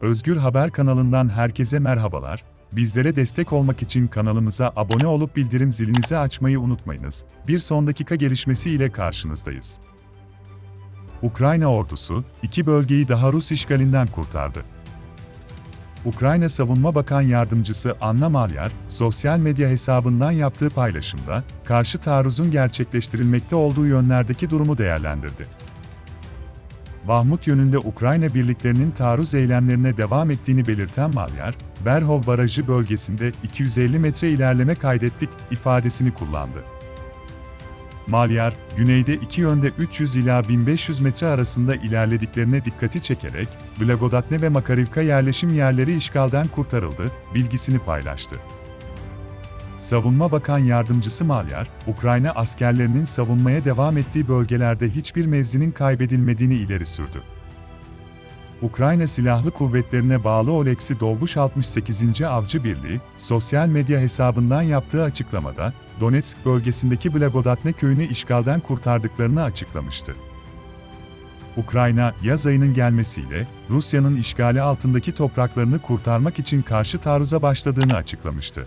Özgür Haber kanalından herkese merhabalar. Bizlere destek olmak için kanalımıza abone olup bildirim zilinizi açmayı unutmayınız. Bir son dakika gelişmesi ile karşınızdayız. Ukrayna ordusu, iki bölgeyi daha Rus işgalinden kurtardı. Ukrayna Savunma Bakan Yardımcısı Anna Malyar, sosyal medya hesabından yaptığı paylaşımda, karşı taarruzun gerçekleştirilmekte olduğu yönlerdeki durumu değerlendirdi. Vahmut yönünde Ukrayna birliklerinin taarruz eylemlerine devam ettiğini belirten Malyar, Berhov Barajı bölgesinde 250 metre ilerleme kaydettik ifadesini kullandı. Malyar, güneyde iki yönde 300 ila 1500 metre arasında ilerlediklerine dikkati çekerek, Blagodatne ve Makarivka yerleşim yerleri işgalden kurtarıldı, bilgisini paylaştı. Savunma Bakan Yardımcısı Malyar, Ukrayna askerlerinin savunmaya devam ettiği bölgelerde hiçbir mevzinin kaybedilmediğini ileri sürdü. Ukrayna Silahlı Kuvvetlerine bağlı Oleksi Dolguş 68. Avcı Birliği, sosyal medya hesabından yaptığı açıklamada, Donetsk bölgesindeki Blagodatne köyünü işgalden kurtardıklarını açıklamıştı. Ukrayna, yaz ayının gelmesiyle, Rusya'nın işgali altındaki topraklarını kurtarmak için karşı taarruza başladığını açıklamıştı.